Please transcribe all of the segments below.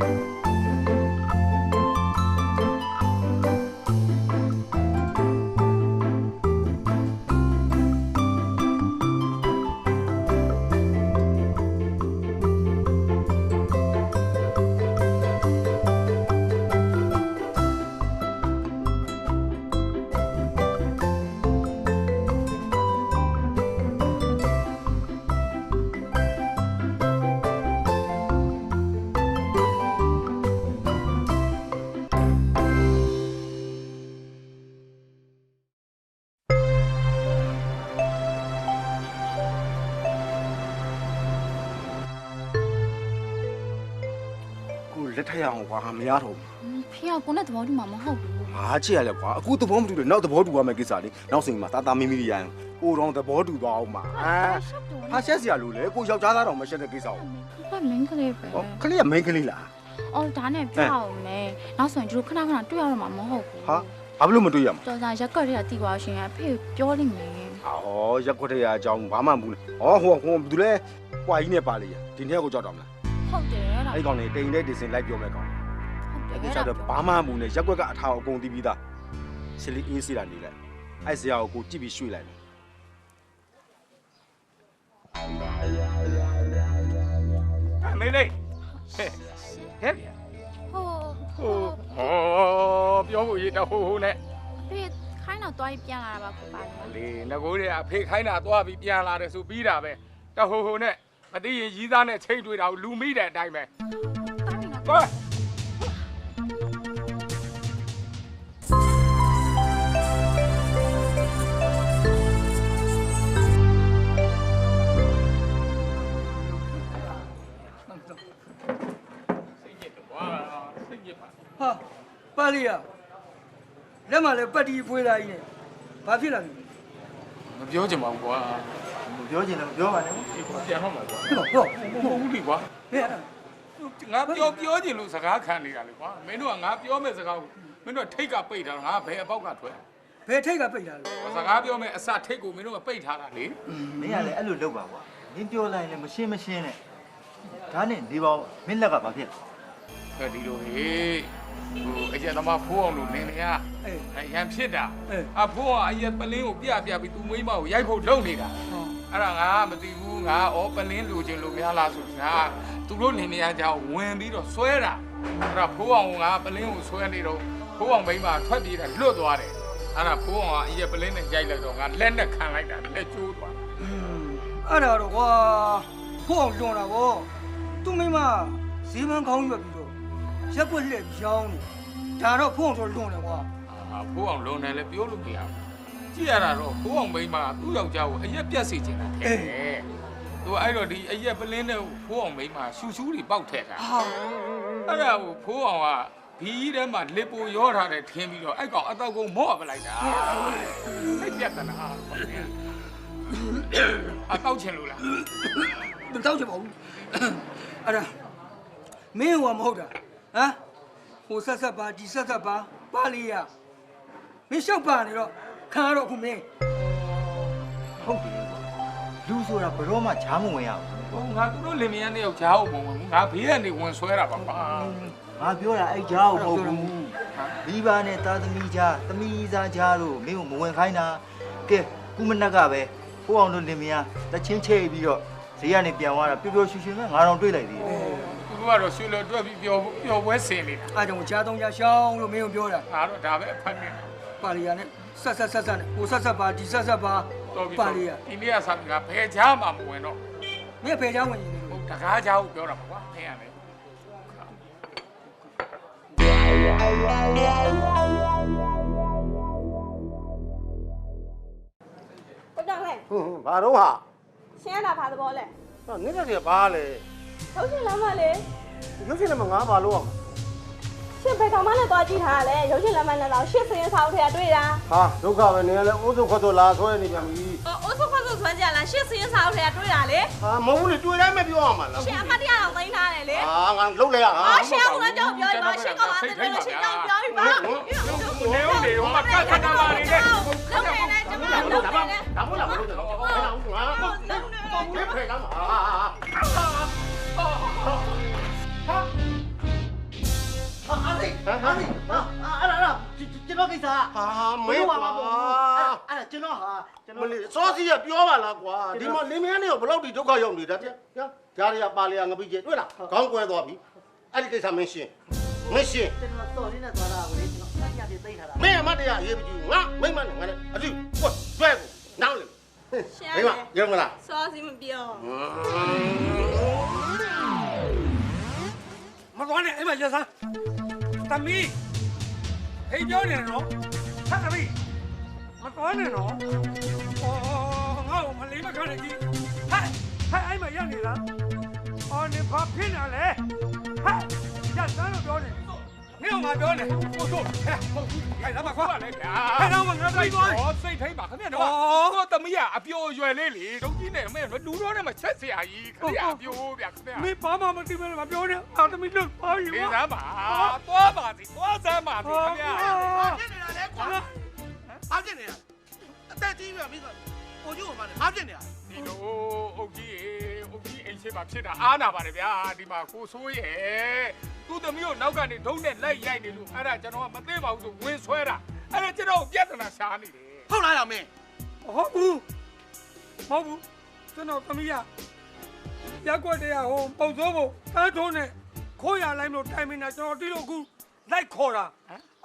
嗯。 လက်ထက်ရအောင်ကွာမရတော့ဖေကကိုနဲ့သဘောတူမှာမဟုတ်ဘူးဘူးငါချစ်ရလဲကွာအခုသဘောမတူတယ်နောက်သဘောတူရမယ့်ကိစ္စလေးနောက်စိန်မှာတာတာမီမီရန်ကိုတော့သဘောတူသွားအောင်ပါအာဟာရှက်စရာလို့လေကိုယောက်ျားသားတော်မရှက်တဲ့ကိစ္စကိုဘာမင်းကလေးပဲဟောခလေးကမိန်းကလေးလားအော်ဒါနဲ့ပြောအောင်မယ်နောက်ဆိုရင်တို့ခဏခဏတွေ့ရတော့မှာမဟုတ်ဘူးဟာဘာဖြစ်လို့မတွေ့ရမှာတော်စားရက်ကွက်တွေကတီးသွားရှင်အဖေပြောလိမ့်မယ်ဟောရက်ခွက်တဲ့အကြောင်းဘာမှမဘူးလေဟောဟိုဟိုဘယ်သူလဲပွာကြီးနဲ့ပါလေရဒီနေ့ကိုကြောက်တော့မလားဟုတ်တယ်လား အဲ့ကောင်နေတိန်တဲ့ဒီစင်လိုက်ပြောမဲ့ကောင်ဟုတ်တအဲ့ယ်ကိစ္စတော့ဘာမှမဘူးနဲ့ရက်ခွက်ကအထာကိုအကုန်တီးပြီးသားစလီအေးစီလာနေလိုက်အဲ့ဆရာကိုကိုကြည့်ပြီးရွှေ့လိုက်မယ်မင်းလေးဟဲ့ဟဲ့ဟိုဟိုဟောပြောဖို့ရတော့ဟိုဟိုနဲ့ဖေခိုင်းတော့တွားပြီးပြန်လာတာပါကိုပါလေလေငကိုးတွေကဖေခိုင်းတာသွားပြီးပြန်လာတယ်ဆိုပြီးတာပဲတဟိုဟိုနဲ့ မသိရင်ရီးသားနဲ့ချိန်တွေ့တာကိုလူမိတဲ့အတိုင်းပဲတားပြီနော်သွားဟာပါလီယာလက်မှလည်းပတ်တီဖွေးလာကြီးနဲ့ဘာဖြစ်လာလဲမပြောချင်ပါဘူးကွာမ ပြောချင်လည်းမပြောပါနဲ့ဒီကွာပြန်တော့မှာကွာဟောဟောမဟုတ်ဘူးလေကွာဟဲ့ငါပြောပြောချင်လို့စကားခံနေတာလေကွာမင်းတို့ကငါပြောမဲ့စကားကိုမင်းတို့ကထိတ်ကပိတ်ထားတာငါဘယ်အပေါက်ကထွက်ဘယ်ထိတ်ကပိတ်လာလဲစကားပြောမဲ့အစထိတ်ကိုမင်းတို့ကပိတ်ထားတာလေမင်းကလည်းအဲ့လိုလုပ်ပါကွာမင်းပြောလိုက်ရင်လည်းမရှင်းမရှင်းနဲ့ဒါနဲ့နေပါဦးမင်းလက်ကဘာဖြစ်လဲအဲ့ဒီလိုဟေးဟိုအရက်သမားဖိုးအောင်လို့နင်းနေရအေးအရန်ဖြစ်တာအေးအဖိုးကအရက်ပလင်းကိုပြပြပြီးသူမိမကိုရိုက်ဖို့လုပ်နေတာဟော အဲ့ဒါငါမသိဘူးငါဩပလင်းလူချင်းလူများလားဆိုပြီးငါသူတို့နေနေရကြအောင်ဝင်ပြီးတော့ဆွဲတာအဲ့ဒါဖိုးအောင်ကငါပလင်းကိုဆွဲနေတော့ဖိုးအောင်မိမထွက်ပြေးတာလွတ်သွားတယ်အဲ့ဒါဖိုးအောင်ကအရက်ပလင်းနဲ့ရိုက်လိုက်တော့ငါလက်နဲ့ခံလိုက်တာလက်ကျိုးသွားอืมအဲ့ဒါတော့ကွာဖို့အောင်လွန်တာဗောသူမိမဈေးမန်းကောင်းရွက်ပြီးတော့ရက်ွက်လက်ရောင်းနေဒါတော့ဖို့အောင်တော့လွန်တယ်ကွာအာဖိုးအောင်လုံနေလဲပြောလို့မရဘူး ကြည့်ရတာတော့ဖိုးအောင်မိမသူ့ယောက်ျားကိုအရက်ပြက်စီချင်တာထဲတယ်သူအဲ့တော့ဒီအရက်ပလင်းနဲ့ဖိုးအောင်မိမရှူရှူးတွေပေါက်ထက်တာဟာအဲ့ဒါကိုဖိုးအောင်ကဘီးထဲမှာလစ်ပိုရောထားတယ်ထင်းပြီးတော့အဲ့ကောင်အတော့ကုန်မော့ပလိုက်တာစိတ်ပြတ်တနာအတော့ချင်လို့လားမတောက်ချင်ပါဘူးအဲ့ဒါမင်းဟောမဟုတ်တာဟမ်ဟိုဆက်ဆက်ပါဒီဆက်ဆက်ပါပါလီယာမင်းရှောက်ပါနေတော့ ခံရတော့ခုမင်းဟုတ်တယ်ကွာလူဆိုတာဘယ်တော့မှချားမဝင်ရဘူးဟိုငါသူတို့လင်မယားနှစ်ယောက်ကြားအောင်ပုံဝင်ငါဘေးကနေဝင်ဆွဲတာပါပါငါပြောတာအဲ့ကြားကိုမဟုတ်ဘူးမိဘနဲ့သားသမီးကြားသမီးသားကြားတို့မင်းကိုမဝင်ခိုင်းတာကဲကုမနက်ကပဲဟိုအောင်တို့လင်မယားတချင်းချဲ့ပြီးတော့ဈေးကနေပြန်သွားတာပျော်ပျော်ရွှင်ရွှင်ပဲငါတော့တွေ့လိုက်သေးတယ်သူတို့ကတော့ရွှေလော်တွက်ပြီးပျော်ပျော်ပွဲဆင်နေတာအားကြောင့်ကြားသုံးကြားရှောင်းလို့မင်းကိုပြောတာငါတော့ဒါပဲအဖတ်နေပါလီယာနဲ့ ဆက်ဆက်ဆက်ဆက်နဲ့ဟိုဆက်ဆက်ပါဒီဆက်ဆက်ပါတော်ပြီပါလီယာဒီနေ့ကစားပြီးငါဘယ်ကြားမှမဝင်တော့မင်းဖယ်ချောင်းဝင်နေတယ်ဟုတ်တကားကြားကိုပြောတာပါကွာဖင်ရမယ်ကိုတောင်လဲဟွန်းဘာတော့ဟာရှင်းရတာဘာသဘောလဲနင်းတဲ့ဘာလဲထုတ်ရှင်လမ်းမလေရုပ်ရှင်လည်းမငါဘာလို့အောင် ရှင်ဘယ်ကောင်မနဲ့သွားကြည့်ထားရလဲရုပ်ရှင်လမ်းမနဲ့တော့ရှစ်စင်းဆောင်ထဲတွေ့တာဟာဒုက္ခပဲနေရလဲအိုးစုခွတ်တော့လာဆွဲနေပြန်ပြီအော်အိုးဆုခွတ်ဆုဆွမ်းကြလားရှစ်စင်းဆောင်ထဲတွေ့တာလေဟာမဟုတ်ဘူးလေတွေ့တိုင်းမပြောရမှာလားရှင်အမတ်တရအောင်သိမ်းထားတယ်လေဟာငါလှုပ်လိုက်ရဟာအော်ရှင်ကလည်းကြောက်ပြောပါရှင်ကောင်မနဲ့တွေ့လို့ရှင်ကြောက်ပြောပြီပါနေဦးနေဦးမကတ်ခတ်တာလာနေတယ်လုံးနေနဲ့ကျမလုံးနေနဲ့ဒါမှမဟုတ်လို့တော့ဘယ်အောင်ငါလုံးနေဘယ်ဖယ်ကမှာဟာ ဟာအဲ့ဒါဟာအဲ့ဒါအဲ့ဒါကျွန်တော်ကိစ္စဟာမင်းကွာအဲ့ဒါကျွန်တော်ဟာကျွန်မတော်လေးစောစီကပြောပါလားကွာဒီမှာလင်းမင်းနေဘယ်လောက်ဒီဒုက္ခရောက်နေတာတဲ့ညာဂျားရပါလျာငပိကျတွေ့လားခေါင်းကွဲသွားပြီအဲ့ဒီကိစ္စမင်းရှင်းမင်းရှင်းကျွန်တော်တော်လေးနဲ့သွားတာကိုလေကျွန်တော်ညညပြေးသိထားတာမင်းအမတရားရေးပြီးငါမိမနဲ့ငါလည်းအတူကွတ်တွဲကိုနောက်လေရှင်မိမရုံမလားစောစီမပြောမတော်နဲ့အဲ့မှာရစား သမီးဟေးပြောနေနော်ဟာသမီးမတော်နဲ့နော်အော်ငါ့ကိုမလေးမခံနဲ့ကြီးဟဲ့ဟဲ့အဲ့မှာရနေလားအော်နေဘာဖြစ်နေလဲဟဲ့ရစမ်း ဘာပြောနေကိုတို့ဟဲ့ဟုတ်ဘူးဟဲ့လာမခွာဟုတ်လေဗျာဟဲ့တော့ငါသိသွားဟောစိတ်ထိတ်ပါခင်ဗျာတော့ကိုသမီးကအပြိုရွယ်လေးလေဒုကြီးနဲ့မဲလူတော့နဲ့မချက်စရာကြီးခင်ဗျာအပြိုဗျာခင်ဗျာမင်းဘာမှမသိမဲမပြောနဲ့အာသမီးလွတ်ပါပြီဒီကွာသားပါသွားပါစီသွားစမ်းပါစီခင်ဗျာဖြစ်နေတာလေကွာဘာဖြစ်နေတာအသက်ကြီးပြီမင်းကကိုကျိုးကမှလည်းဘာဖြစ်နေတာဒီလိုအုတ်ကြီးအုတ်ကြီးအိမ်ရှိမှာဖြစ်တာအားနာပါတယ်ဗျာဒီမှာကိုဆိုးရဲ့ သူ့သမီးကိုနောက်ကနေဒုံးနဲ့လိုက်ရိုက်နေလို့အဲ့ဒါကျွန်တော်ကမသိပါဘူးဆိုဝင်ဆွဲတာအဲ့ဒါကျွန်တော်ပြဿနာရှားနေတယ်ဟုတ်လားရောင်မင်းဟုတ်ဘူးမဟုတ်ဘူးကျွန်တော်သမီးရရက်ွက်တရဟိုပုံစိုးဖို့တားထုံးနဲ့ခိုးရလိုက်မလို့တိုင်မင်တာကျွန်တော်တီးလို့အခုလိုက်ခေါ်တာ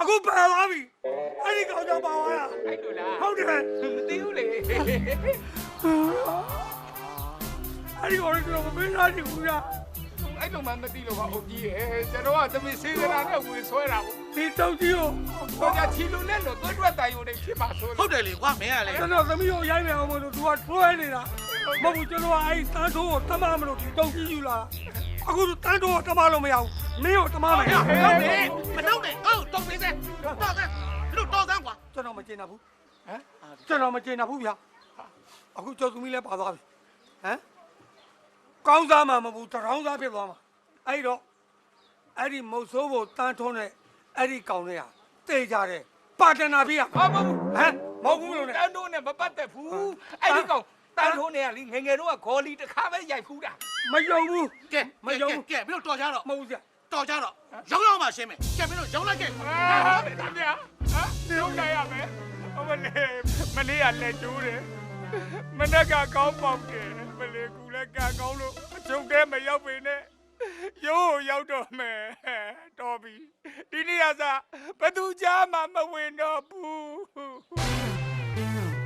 အခုပယ်သွားပြီအဲ့ဒီကောင်ကြောင့်ပါသွားတာအဲ့လိုလားဟုတ်တယ်မသိဘူးလေအဲ့ဒီကောင်ကျွန်တော်မင်းသားကြည့်ဘူးလား အဲ့လိုမှမသိလို့ပါအုတ်ကြီးရဲ့ကျွန်တော်ကသမီးစေးစရာနဲ့ဝင်ဆွဲတာကိုဒီတောက်ကြီးကိုတော့ကြချီလူနဲ့လို့တွတ်တွတ်တိုင်ုံနေဖြစ်ပါဆိုဟုတ်တယ်လေကွာမင်းကလေကျွန်တော်သမီးကိုရိုက်မယ်အောင်မလို့သူကထွဲနေတာမဟုတ်ဘူးကျွန်တော်ကအဲ့တန်းထိုးကိုတမမလို့ဒီတောက်ကြီးယူလာအခုတန်းထိုးကိုတမလို့မရဘူးမင်းကိုတမမယ်ဟုတ်တယ်မတော့နဲ့ဟုတ်တော့ပေးစမ်းတော့စမ်းတို့တော့စမ်းကွာကျွန်တော်မကျေနပ်ဘူးဟမ်ကျွန်တော်မကျေနပ်ဘူးဗျာအခုကျော်သူမီလည်းပါသွားပြီဟမ် ကောင်းစားမှမဟုတ်ဘူးတရောင်းစားဖြစ်သွားမှာအဲ့တော့အဲ့ဒီမုတ်ဆိုးဖို့တန်းထုံးတဲ့အဲ့ဒီကောင်လေးဟာတေးကြတယ်ပါတနာပြရဟာမဟုတ်ဘူးဟမ်မဟုတ်ဘူးလို့တနဲ့န်းတို့နဲ့မပတ်သက်ဘူးအဲ့ဒီကောင်တန်းတို့နဲ့ကလေငယ်ငယ်တော့ဂေါ်လီတစ်ခါပဲရိုက်ဖူးတာမယုံဘူးကဲမယုံကဲပြီးတော့တော်ကြတော့မဟုတ်ဘူးဗျာတော်ကြတော့ရောင်းရောင်းမှရှင်းမယ်ကဲပြီးတော့ရောင်းလိုက်ကဲဟာဗျာဟာရုံးလိုက်ရမယ်အမလေးမလေးကလက်ကျိုးတယ်မနေ့ကကောင်းပေါက်တယ် မလေးကူလည်းကကောင်းလို့အချုပ်ထဲမရောက်ပေနဲ့ရိုးရောက်တော့မယ်တော်ပြီဒီနေ့ကစားဘသူကြားမှမဝင်တော့ဘူး